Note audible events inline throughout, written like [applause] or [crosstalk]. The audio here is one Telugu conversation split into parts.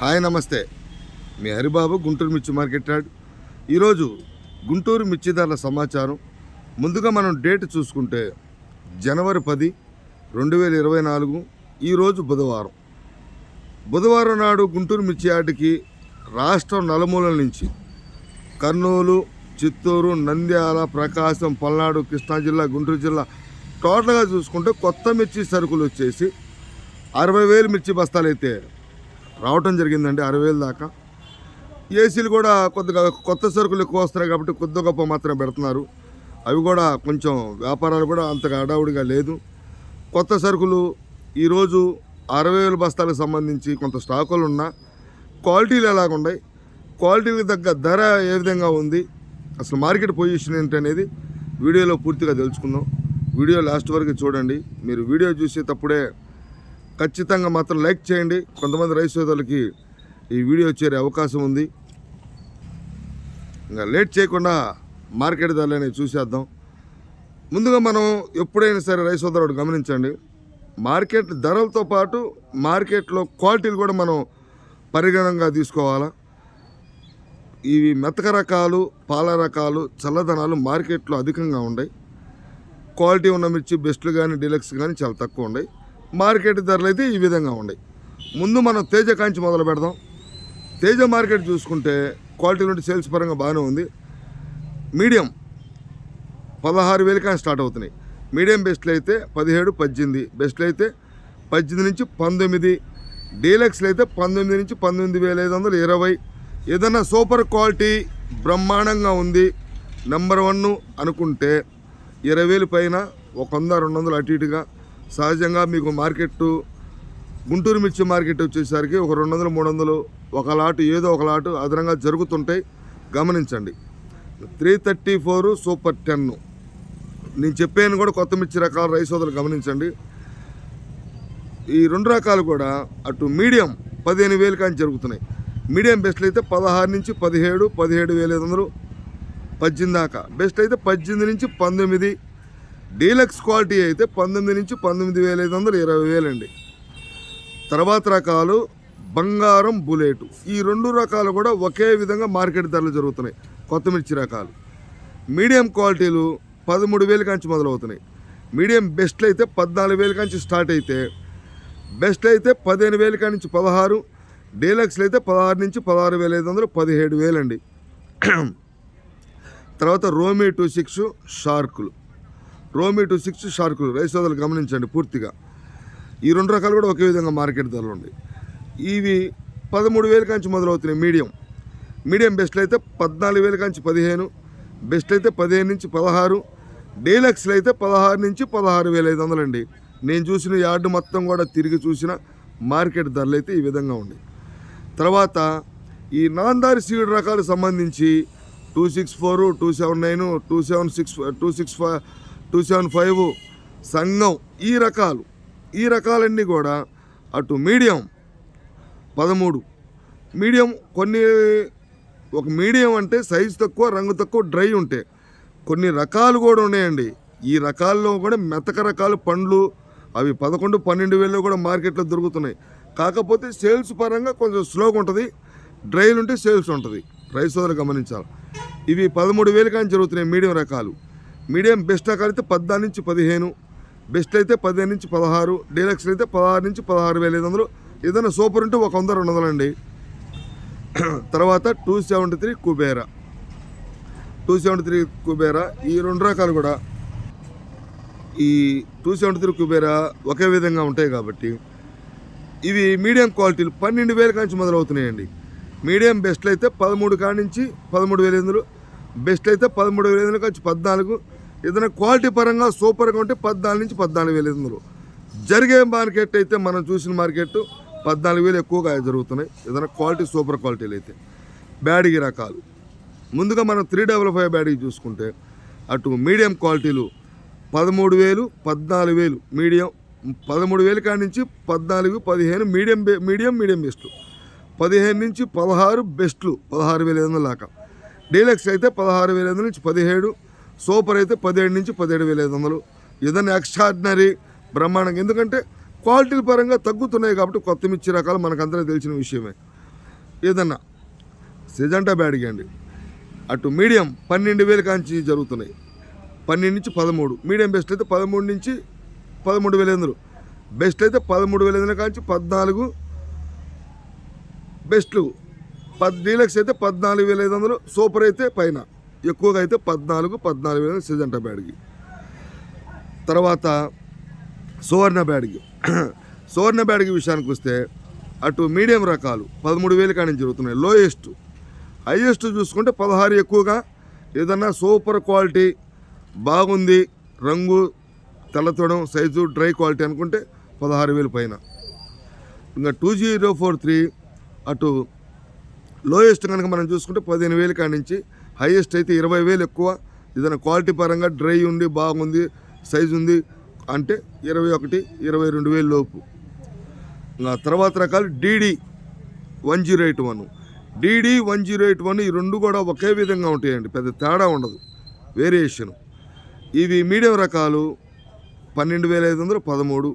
హాయ్ నమస్తే. మీ హరిబాబు గుంటూరు మిర్చి మార్కెట్ యార్డ్ ఈరోజు గుంటూరు మిర్చి ధరల సమాచారం. ముందుగా మనం డేట్ చూసుకుంటే జనవరి పది రెండు వేల ఇరవై నాలుగు ఈరోజు బుధవారం. బుధవారం నాడు గుంటూరు మిర్చి యార్డుకి రాష్ట్రం నలుమూలల నుంచి కర్నూలు చిత్తూరు నంద్యాల ప్రకాశం పల్నాడు కృష్ణా జిల్లా గుంటూరు జిల్లా టోటల్గా చూసుకుంటే కొత్త మిర్చి సరుకులు వచ్చేసి అరవై వేలు మిర్చి బస్తాలు అయితే రావటం జరిగిందండి అరవై దాకా. ఏసీలు కూడా కొద్దిగా కొత్త సరుకులు ఎక్కువ వస్తున్నాయి కాబట్టి కొద్ది గొప్ప మాత్రమే పెడుతున్నారు. అవి కూడా కొంచెం వ్యాపారాలు కూడా అంతగా హడావుడిగా లేదు. కొత్త సరుకులు ఈరోజు అరవై వేల బస్తాలకు సంబంధించి కొంత స్టాకులు ఉన్నా క్వాలిటీలు ఎలాగున్నాయి క్వాలిటీకి తగ్గ ధర ఏ విధంగా ఉంది? అసలు మార్కెట్ పొజిషన్ ఏంటనేది వీడియోలో పూర్తిగా తెలుసుకుందాం. వీడియో లాస్ట్ వరకు చూడండి. మీరు వీడియో చూసేటప్పుడే ఖచ్చితంగా మాత్రం లైక్ చేయండి. కొంతమంది రైతు సోదరులకి ఈ వీడియో చేరే అవకాశం ఉంది. ఇంకా లేట్ చేయకుండా మార్కెట్ ధరలని చూసేద్దాం. ముందుగా మనం ఎప్పుడైనా సరే రైతు సోదరుడు గమనించండి. మార్కెట్ ధరలతో పాటు మార్కెట్లో క్వాలిటీలు కూడా మనం పరిగణంగా తీసుకోవాలా? ఇవి మెతక రకాలు పాల రకాలు చల్లదనాలు మార్కెట్లో అధికంగా ఉన్నాయి క్వాలిటీ ఉన్న మిర్చి బెస్ట్లు కానీ డీలక్స్ కానీ చాలా తక్కువ ఉన్నాయి మార్కెట్ ధరలు అయితే ఈ విధంగా ఉన్నాయి. ముందు మనం తేజ కాంచి మొదలు పెడదాం. తేజ మార్కెట్ చూసుకుంటే క్వాలిటీ నుండి సేల్స్ పరంగా బాగానే ఉంది. మీడియం పదహారు వేలు కానీ స్టార్ట్ అవుతున్నాయి. మీడియం బెస్ట్లు అయితే పదిహేడు పద్దెనిమిది బెస్ట్లు అయితే పద్దెనిమిది నుంచి పంతొమ్మిది. డీలక్స్లు అయితే పంతొమ్మిది నుంచి పంతొమ్మిది వేల ఐదు వందల ఇరవై. ఏదన్నా సూపర్ క్వాలిటీ బ్రహ్మాండంగా ఉంది. నెంబర్ వన్ అనుకుంటే ఇరవై వేలు పైన ఒక వంద రెండు వందలు అటు ఇటుగా సహజంగా మీకు మార్కెట్ గుంటూరు మిర్చి మార్కెట్ వచ్చేసరికి ఒక రెండు వందలు మూడు వందలు ఒక లాటు ఏదో ఒక లాటు అదనంగా జరుగుతుంటాయి గమనించండి. Three thirty four super ten. నేను చెప్పాను కూడా కొత్త మిర్చి రకాల రైస్ వదలు గమనించండి. ఈ రెండు రకాలు కూడా అటు మీడియం పదిహేను వేలు కానీ జరుగుతున్నాయి. మీడియం బెస్ట్లు అయితే పదహారు నుంచి పదిహేడు పదిహేడు వేల ఐదు వందలు పద్దెనిమిది దాకా. బెస్ట్ అయితే పద్దెనిమిది నుంచి పంతొమ్మిది డీలక్స్ క్వాలిటీ అయితే పంతొమ్మిది నుంచి పంతొమ్మిది వేల ఐదు వందలు ఇరవై వేలండి. తర్వాత రకాలు బంగారం బుల్లెట్ ఈ రెండు రకాలు కూడా ఒకే విధంగా మార్కెట్ ధరలు జరుగుతున్నాయి. కొత్త మిర్చి రకాలు. మీడియం క్వాలిటీలు పదమూడు వేలు కాంచి మొదలవుతున్నాయి. మీడియం బెస్ట్లు అయితే పద్నాలుగు వేలు కాంచి స్టార్ట్ అయితే బెస్ట్ అయితే పదిహేను వేల కానించి నుంచి పదహారు డీలక్స్లు అయితే పదహారు నుంచి పదహారు వేల ఐదు వందలు పదిహేడు వేలండి. తర్వాత రోమీ టూ సిక్స్ షార్కులు. రోమి టూ సిక్స్ షార్కులు. రైస్ సోదరులు గమనించండి పూర్తిగా. ఈ రెండు రకాలు కూడా ఒకే విధంగా మార్కెట్ ధరలు ఉన్నాయి. ఇవి పదమూడు వేల కాంచి మొదలవుతున్నాయి మీడియం. మీడియం బెస్ట్లు అయితే పద్నాలుగు వేల కాంచి పదిహేను బెస్ట్ అయితే పదిహేను నుంచి పదహారు డీలక్స్లు అయితే పదహారు నుంచి పదహారు వేల ఐదు వందలండి నేను చూసిన యార్డు మొత్తం కూడా తిరిగి చూసిన మార్కెట్ ధరలు అయితే ఈ విధంగా ఉంది తర్వాత ఈ నాందారి సీడ్ రకాలకు సంబంధించి two six four two seven nine two seven six two six five two seven five సంఘం ఈ రకాలు. ఈ రకాలన్నీ కూడా అటు మీడియం పదమూడు. మీడియం కొన్ని ఒక మీడియం అంటే సైజు తక్కువ రంగు తక్కువ డ్రై ఉంటాయి కొన్ని రకాలు కూడా ఉన్నాయండి. ఈ రకాల్లో కూడా మెతక రకాలు పండ్లు అవి పదకొండు పన్నెండు వేలు కూడా మార్కెట్లో దొరుకుతున్నాయి. కాకపోతే సేల్స్ పరంగా కొంచెం స్లోగా ఉంటుంది. డ్రైలు ఉంటే సేల్స్ ఉంటుంది. రైస్ సోదరు గమనించాలి. ఇవి పదమూడు వేలు కానీ జరుగుతున్నాయి మీడియం రకాలు. మీడియం బెస్ట్ రకాలు అయితే పద్నాలుగు నుంచి పదిహేను బెస్ట్ అయితే పదిహేను నుంచి పదహారు డీలక్స్ అయితే పదహారు నుంచి పదహారు వేల ఐదు వందలు. ఏదైనా సూపర్ ఉంటే ఒక వంద రెండు వందలండి. తర్వాత two seventy three Kubera. Two seventy three Kubera. ఈ రెండు రకాలు కూడా ఈ టూ సెవెంటీ త్రీ కుబేరా ఒకే విధంగా ఉంటాయి కాబట్టి ఇవి మీడియం క్వాలిటీలు. పన్నెండు వేల కాంచి మొదలవుతున్నాయండి. మీడియం బెస్ట్లు అయితే పదమూడు కాడి నుంచి పదమూడు వేల ఎనిమిదిలు బెస్ట్ అయితే పదమూడు వేల ఎనిమిది కాంచి పద్నాలుగు ఏదైనా క్వాలిటీ పరంగా సూపర్గా ఉంటే పద్నాలుగు నుంచి పద్నాలుగు వేల వందలు. జరిగే మార్కెట్ అయితే మనం చూసిన మార్కెట్ పద్నాలుగు వేలు ఎక్కువగా జరుగుతున్నాయి. ఏదైనా క్వాలిటీ సూపర్ క్వాలిటీలు అయితే. బ్యాడీ రకాలు. ముందుగా మనం త్రీ డబల్ ఫైవ్ బ్యాడీ చూసుకుంటే అటు మీడియం క్వాలిటీలు పదమూడు వేలు పద్నాలుగు వేలు మీడియం. పదమూడు వేలు కాడి నుంచి పద్నాలుగు పదిహేను మీడియం మీడియం మీడియం బెస్ట్లు పదిహేను నుంచి పదహారు బెస్ట్లు పదహారు వేల ఐదు వందల దాకా. డీలక్స్ అయితే పదహారు వేల ఐదు నుంచి పదిహేడు సూపర్ అయితే పదిహేడు నుంచి పదిహేడు వేల ఐదు వందలు. ఏదైనా ఎక్స్ట్రాడినరీ బ్రహ్మాండంగా. ఎందుకంటే క్వాలిటీల పరంగా తగ్గుతున్నాయి కాబట్టి కొత్త మిర్చి రకాలు మనకందరూ తెలిసిన విషయమే. ఏదన్నా సిజంటా బ్యాడ్ అండి అటు మీడియం పన్నెండు వేల కాంచి జరుగుతున్నాయి. పన్నెండు నుంచి పదమూడు. మీడియం బెస్ట్ అయితే పదమూడు నుంచి పదమూడు వేల ఎనిమిది బెస్ట్ అయితే పదమూడు వేల ఎనిమిది కాంచి పద్నాలుగు. బెస్ట్లు పద్ డీలక్స్ అయితే పద్నాలుగు వేల ఐదు వందలు. సూపర్ అయితే పైన. ఎక్కువగా అయితే పద్నాలుగు పద్నాలుగు వేల సిజంట బ్యాడ్కి. తర్వాత సువర్ణ బ్యాడ్కి. [clears throat] సువర్ణ బ్యాడ్కి విషయానికి వస్తే అటు మీడియం రకాలు పదమూడు వేలు కానీ జరుగుతున్నాయి. లోయెస్ట్ హైయెస్ట్ చూసుకుంటే పదహారు ఎక్కువగా. ఏదన్నా సూపర్ క్వాలిటీ బాగుంది రంగు తెల్లతోడం సైజు డ్రై క్వాలిటీ అనుకుంటే పదహారు వేలు పైన. ఇంకా టూ జీరో ఫోర్ త్రీ అటు లోయెస్ట్ కనుక మనం చూసుకుంటే పదిహేను వేలు కాడి నుంచి హైయెస్ట్ అయితే ఇరవై వేలు ఎక్కువ. ఏదైనా క్వాలిటీ పరంగా డ్రై ఉండి బాగుంది సైజు ఉంది అంటే ఇరవై ఒకటి ఇరవై రెండు వేలు లోపు. తర్వాత రకాలు DD one zero eight one. DD one zero eight one ఈ రెండు కూడా ఒకే విధంగా ఉంటాయండి పెద్ద తేడా ఉండదు వేరియేషన్. ఇవి మీడియం రకాలు పన్నెండు వేల ఐదు వందలు పదమూడు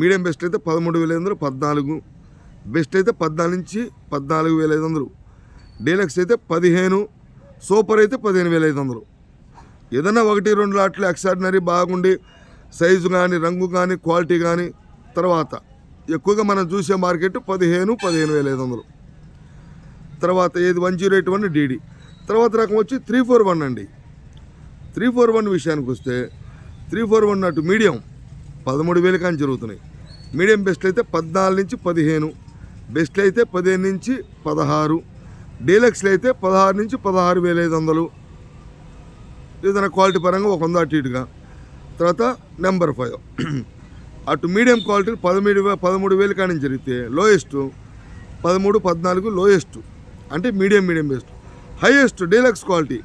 మీడియం బెస్ట్ అయితే పదమూడు వేల ఐదు వందలు పద్నాలుగు బెస్ట్ అయితే పద్నాలుగు నుంచి పద్నాలుగు వేల ఐదు వందలు డీలక్స్ అయితే పదిహేను సూపర్ అయితే పదిహేను వేల ఐదు వందలు. ఏదైనా ఒకటి రెండు లాట్లు ఎక్స్ట్రాడినరీ బాగుండి సైజు కానీ రంగు కానీ క్వాలిటీ కానీ తర్వాత ఎక్కువగా మనం చూసే మార్కెట్ పదిహేను పదిహేను వేల ఐదు వందలు. తర్వాత ఏది one zero eight one DD. తర్వాత రకం వచ్చి త్రీ ఫోర్ వన్ అండి. త్రీ ఫోర్ వన్ విషయానికి వస్తే త్రీ ఫోర్ వన్ అటు మీడియం పదమూడు వేలు కానీ జరుగుతున్నాయి. మీడియం బెస్ట్ అయితే పద్నాలుగు నుంచి పదిహేను బెస్ట్ అయితే పదిహేను నుంచి పదహారు డీలక్స్లు అయితే పదహారు నుంచి పదహారు వేల ఐదు వందలు. ఏదైనా క్వాలిటీ పరంగా ఒక వంద అటు ఇటుగా. తర్వాత నెంబర్ ఫైవ్. అటు మీడియం క్వాలిటీ పదమూడు వే పదమూడు వేలు కానీ జరిగితే లోయెస్ట్ పదమూడు పద్నాలుగు లోయెస్ట్. అంటే medium medium best. Highest deluxe quality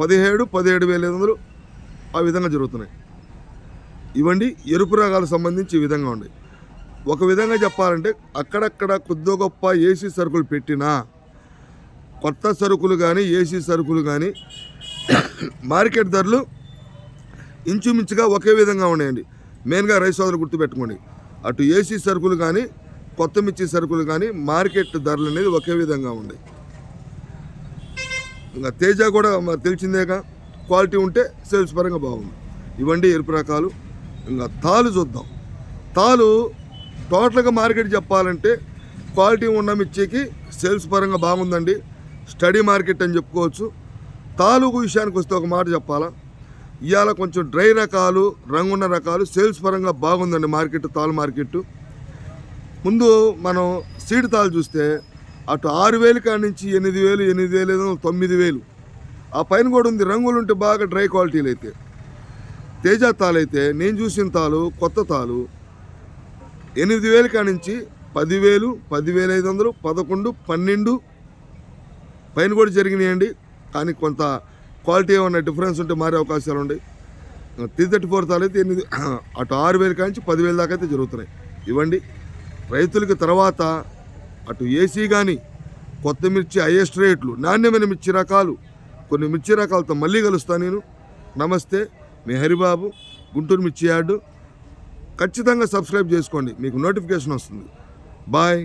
పదిహేడు పదిహేడు వేల ఐదు వందలు ఆ విధంగా జరుగుతున్నాయి. ఇవండి ఎరుపు రాగాలకు సంబంధించి ఈ విధంగా ఉన్నాయి. ఒక విధంగా చెప్పాలంటే అక్కడక్కడ కొద్ది గొప్ప ఏసీ సరుకులు పెట్టినా కొత్త సరుకులు కానీ ఏసీ సరుకులు కానీ మార్కెట్ ధరలు ఇంచుమించుగా ఒకే విధంగా ఉన్నాయండి. మెయిన్గా రైస్ సోదరులు గుర్తుపెట్టుకోండి. అటు ఏసీ సరుకులు కానీ కొత్త మిర్చి సరుకులు కానీ మార్కెట్ ధరలు అనేది ఒకే విధంగా ఉన్నాయి ఇంకా తేజ కూడా తెలిసిందేగా క్వాలిటీ ఉంటే సేల్స్ పరంగా బాగుంది. ఇవండి ఎరుపు రకాలు. ఇంకా తాలు చూద్దాం. తాలు టోటల్గా మార్కెట్ చెప్పాలంటే క్వాలిటీ ఉన్న మిర్చికి సేల్స్ పరంగా బాగుందండి. స్టడీ మార్కెట్ అని చెప్పుకోవచ్చు. తాలూకు విషయానికి వస్తే ఒక మాట చెప్పాలా? ఇవాళ కొంచెం డ్రై రకాలు రంగున్న రకాలు సేల్స్ పరంగా బాగుందండి మార్కెట్ తాలు మార్కెట్. ముందు మనం సీడ్ తాలు చూస్తే అటు ఆరు వేలు కాడి నుంచి ఎనిమిది వేలు ఎనిమిది వేలు ఏదో తొమ్మిది వేలు. ఆ పైన కూడా ఉంది. రంగులు ఉంటే బాగా డ్రై క్వాలిటీలు అయితే. తేజ తాలు అయితే నేను చూసిన తాలు కొత్త తాలు ఎనిమిది వేలు కాడి నుంచి పదివేలు పదివేల ఐదు వందలు పదకొండు పన్నెండు పైన కూడా జరిగినాయండి. కానీ కొంత క్వాలిటీ ఏమన్నా డిఫరెన్స్ ఉంటే మారే అవకాశాలు ఉన్నాయి త్రీ థర్టీ ఫోర్ తాలైతే ఎనిమిది [clears throat] అటు ఆరు వేలు కాంచి పదివేల దాకా అయితే జరుగుతున్నాయి. ఇవ్వండి. రైతులకి తర్వాత అటు ఏసీ కానీ కొత్త మిర్చి హైయెస్ట్ రేట్లు నాణ్యమైన మిర్చి రకాలు కొన్ని మిర్చి రకాలతో మళ్ళీ కలుస్తాను నేను. నమస్తే మీ హరిబాబు గుంటూరు మిర్చి యార్డు. ఖచ్చితంగా సబ్స్క్రైబ్ చేసుకోండి. మీకు నోటిఫికేషన్ వస్తుంది. బాయ్.